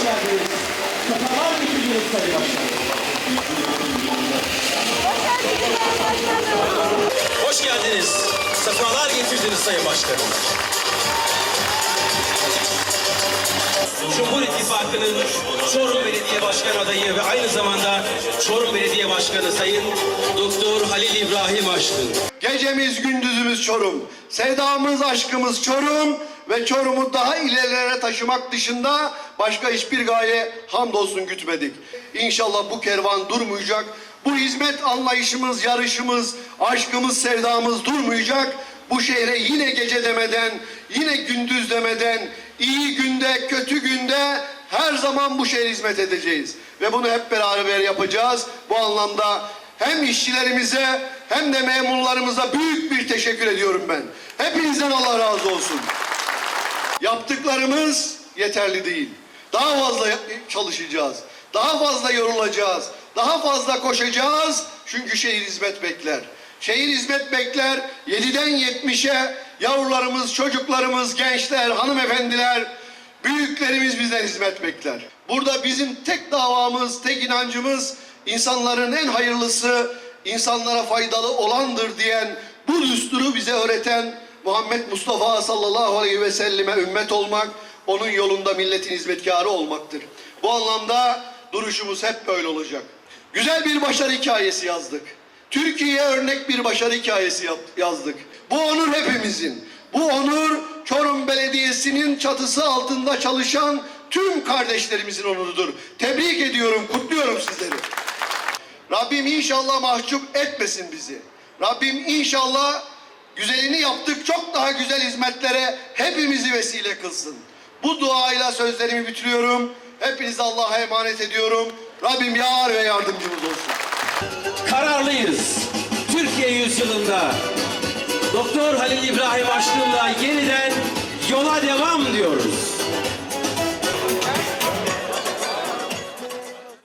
hoş geldiniz. Kafalar getirdiniz Sayın Başkanım. Hoş geldiniz. Sefalar getirdiniz Sayın Başkanım. Cumhur İttifakı'nın Çorum Belediye Başkan adayı ve aynı zamanda Çorum Belediye Başkanı Sayın Doktor Halil İbrahim Aşkın. Gecemiz gündüzümüz Çorum. Sevdamız aşkımız Çorum ve Çorum'u daha ilerilere taşımak dışında başka hiçbir gaye hamdolsun gütmedik. İnşallah bu kervan durmayacak. Bu hizmet anlayışımız, yarışımız, aşkımız, sevdamız durmayacak. Bu şehre yine gece demeden, yine gündüz demeden, iyi günde, kötü günde her zaman bu şehre hizmet edeceğiz. Ve bunu hep beraber yapacağız. Bu anlamda hem işçilerimize hem de memurlarımıza büyük bir teşekkür ediyorum ben. Hepinizden Allah razı olsun. Yaptıklarımız yeterli değil. Daha fazla çalışacağız. Daha fazla yorulacağız. Daha fazla koşacağız. Çünkü şehir hizmet bekler. Şehir hizmet bekler. 7'den 70'e yavrularımız, çocuklarımız, gençler, hanımefendiler, büyüklerimiz bizden hizmet bekler. Burada bizim tek davamız, tek inancımız insanların en hayırlısı, insanlara faydalı olandır diyen bu düsturu bize öğreten Muhammed Mustafa sallallahu aleyhi ve selleme ümmet olmak, onun yolunda milletin hizmetkarı olmaktır. Bu anlamda duruşumuz hep böyle olacak. Güzel bir başarı hikayesi yazdık. Türkiye'ye örnek bir başarı hikayesi yazdık. Bu onur hepimizin. Bu onur Çorum Belediyesi'nin çatısı altında çalışan tüm kardeşlerimizin onurudur. Tebrik ediyorum, kutluyorum sizleri. Rabbim inşallah mahcup etmesin bizi. Rabbim inşallah güzelini yaptık çok daha güzel hizmetlere hepimizi vesile kılsın. Bu duayla sözlerimi bitiriyorum. Hepinizi Allah'a emanet ediyorum. Rabbim yar ve yardımcımız olsun. Kararlıyız. Türkiye yüzyılında Doktor Halil İbrahim Aşkın'la yeniden yola devam diyoruz.